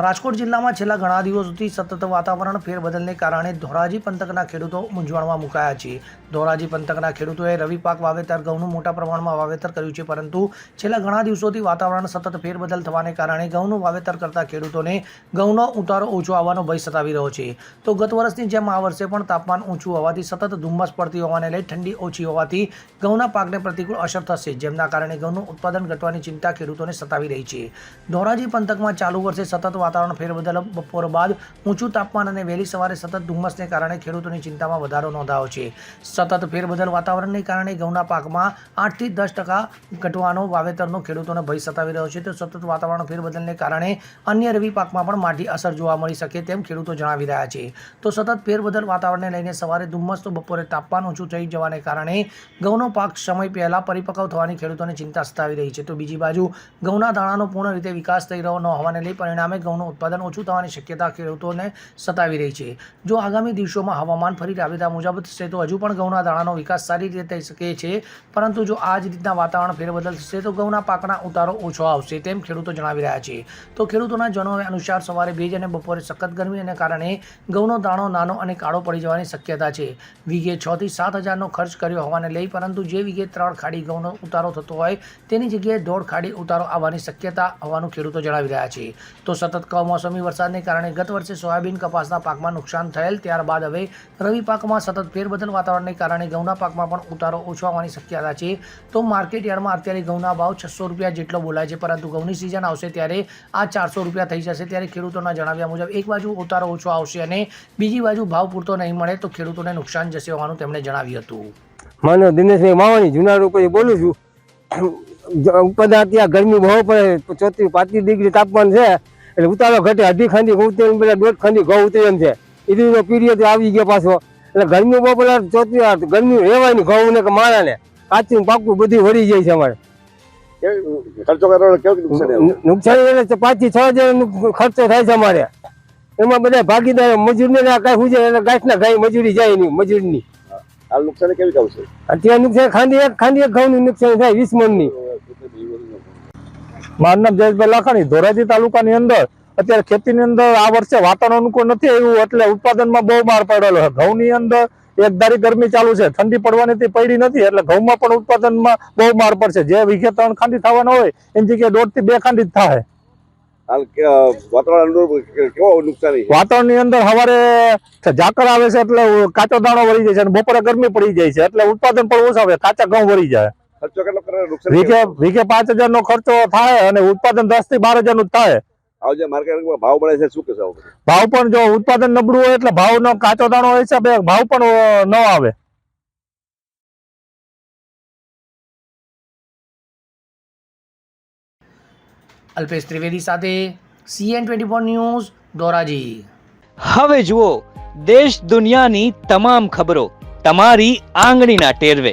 રાજકોટ જિલ્લામાં છેલ્લા ઘણા દિવસોથી સતત વાતાવરણ ફેરબદલને કારણે ધોરાજી પંથકના ખેડૂતો મૂંઝવણમાં મુકાયા છે. ધોરાજી પંથકના ખેડૂતોએ રવિ પાક વાવેતર, ઘઉંનું મોટા પ્રમાણમાં વાવેતર કર્યું છે, પરંતુ છેલ્લા ઘણા દિવસોથી વાતાવરણ સતત ફેરબદલ થવાને કારણે ઘઉંનું વાવેતર કરતા ખેડૂતોને ઘઉંનો ઉતારો ઓછો આવવાનો ભય સતાવી રહ્યો છે. તો ગત વર્ષની જેમ આ વર્ષે પણ તાપમાન ઊંચું હોવાથી સતત ધુમ્મસ પડતી હોવાને લઈ ઠંડી ઓછી હોવાથી ઘઉંના પાકને પ્રતિકૂળ અસર થશે, જેમના કારણે ઘઉંનું ઉત્પાદન ઘટવાની ચિંતા ખેડૂતોને સતાવી રહી છે. ધોરાજી પંથકમાં ચાલુ વર્ષે સતત વાતાવરણ ફેરબદલ બપોર બાદ ઊંચું તાપમાન અને વહેલી સવારે સતત ધુમ્મસને કારણે ખેડૂતોની ચિંતામાં વધારો નોંધાયો છે. સતત ફેરબદલ વાતાવરણને કારણે ઘઉંના પાકમાં આઠથી દસ ટકા ઘટવાનો વાવેતરનો ખેડૂતોને ભય સતાવી રહ્યો છે. તો સતત વાતાવરણ ફેરબદલને કારણે અન્ય રવિ પાકમાં પણ માઠી અસર જોવા મળી શકે તેમ ખેડૂતો જણાવી રહ્યા છે. તો સતત ફેરબદલ વાતાવરણને લઈને સવારે ધુમ્મસ તો બપોરે તાપમાન ઊંચું થઈ જવાને કારણે ઘઉંનો પાક સમય પહેલાં પરિપક્વ થવાની ખેડૂતોને ચિંતા સતાવી રહી છે. તો બીજી બાજુ ઘઉંના દાણાનો પૂર્ણ રીતે વિકાસ થઈ રહ્યો ન હોવાને લઈ પરિણામે ઘઉંનું ઉત્પાદન ઓછું થવાની શક્યતા ખેડૂતોને સતાવી રહી છે. જો આગામી દિવસોમાં હવામાન ફરી રાબેતા મુજબ થશે તો હજુ પણ ઘઉંના દાણાનો વિકાસ સારી રીતે થઈ શકે છે. પરંતુ જો આ જ રીતના વાતાવરણ ફેરબદલ થશે તો ઘઉંના પાકના ઉતારો ઓછો આવશે તેમ ખેડૂતો જણાવી રહ્યા છે. તો ખેડૂતોના જણાવ્યા અનુસાર સવારે ભેજ અને બપોરે સખત ગરમીને કારણે ઘઉંનો દાણો નાનો અને કાળો પડી જવાની શક્યતા છે. વીઘે થી સાત હજારનો ખર્ચ કર્યો હોવાને લઈ પરંતુ જે વીઘે ત્રણ ખાડી ઘઉંનો ઉતારો થતો હોય તેની જગ્યાએ દોઢ ખાડી ઉતારો આવવાની શક્યતા હોવાનું ખેડૂતો જણાવી રહ્યા છે. તો સતત કમોસમી વરસાદને કારણે ગત વર્ષે સોયાબીન કપાસના પાકમાં નુકસાન થયેલ, ત્યારબાદ હવે રવિ પાકમાં સતત ફેરબદલ વાતાવરણને કારણે ઘઉંના પાકમાં પણ ઉતારો ઓછો શક્યતા છે. તો માર્કેટ યાર્ડમાં અત્યારે ઘઉંના ભાવ છસો રૂપિયા જેટલો બોલાય છે, પરંતુ ઘઉંની સિઝન આવશે ત્યારે આ ચારસો રૂપિયા થઈ જશે. ત્યારે ખેડૂતોના જણાવ્યા મુજબ, એક બાજુ ઉતારો ઓછો આવશે અને બીજી બાજુ ભાવ પૂરતો નહીં મળે તો ખેડૂતોને નુકસાન જશે હોવાનું તેમણે જણાવ્યું હતું. માનો દિનેશભાઈ માવાની ઉપર બોલું છું ઉપર ત્યાં ગરમી બહુ પડે, ચોત્રીસ પાંત્રીસ ડિગ્રી તાપમાન છે એટલે ઉતારો ઘટે અઢી ખાંડી ઘઉં ઉતરે પેલા દોઢ ખાંડી ઘઉં ઉતરે એમ છે. ઈદીનો પીરિયડ આવી ગયો પાછો. એટલે ગરમી બહુ પેલા ચોત્રીસ ગરમી રહેવાય ને ઘઉં ને કે માણા ને કાચું પાકું બધું વળી જાય છે અમારે. નુકસાન એટલે પાંચથી છ હજાર ખર્ચો થાય છે અમારે. એમાં બધા ભાગીદાર મજૂરને ને કઈ હું એટલે ગાંઠના ગાય મજૂરી જાય નહીં મજૂરની. ની નુકસાન કેવી આવશે? અત્યારે નુકસાન ખાંડી એક ખાંડી એક ઘઉં નુકસાન થાય વીસ મણની. મારું નામ જયેશભાઈ લાખાણી ધોરાજી તાલુકાની અંદર અત્યારે ખેતીની અંદર આ વર્ષે વાતાવરણ અનુકૂળ નથી એવું એટલે ઉત્પાદનમાં બહુ માર પડેલો છે. ઘઉંની અંદર એક ધારી ગરમી ચાલુ છે. ઠંડી પડવાની પડી નથી એટલે ઘઉંમાં પણ ઉત્પાદનમાં બહુ માર પડશે. જે વીઘે ત્રણ ખાંડી થવાના હોય એની જગ્યાએ દોઢથી બે ખાંડી જ થાય? વાતાવરણની અંદર સવારે ઝાકર આવે છે એટલે કાચો દાણો વળી જાય છે અને બપોરે ગરમી પડી જાય છે એટલે ઉત્પાદન પણ ઓછા આવે. કાચા ઘઉં વળી જાય. ખર્ચો કેટલો કરે નુકસાન વીઘે? વીઘે પાંચ હજાર નો ખર્ચો થાય અને ઉત્પાદન દસથી બાર હજારનું થાય. આવજે માર્કેટમાં ભાવ મળે છે શું કહેશો ભાવ પણ જો ઉત્પાદન નબળું હોય એટલે ભાવનો કાચો દાણો હિસાબે ભાવ પણ ન આવે. અલ્પેશ ત્રિવેદી સાથે CN twenty four news Dhoraji. હવે જુઓ દેશ દુનિયાની તમામ ખબરો તમારી આંગળીના ટેરવે.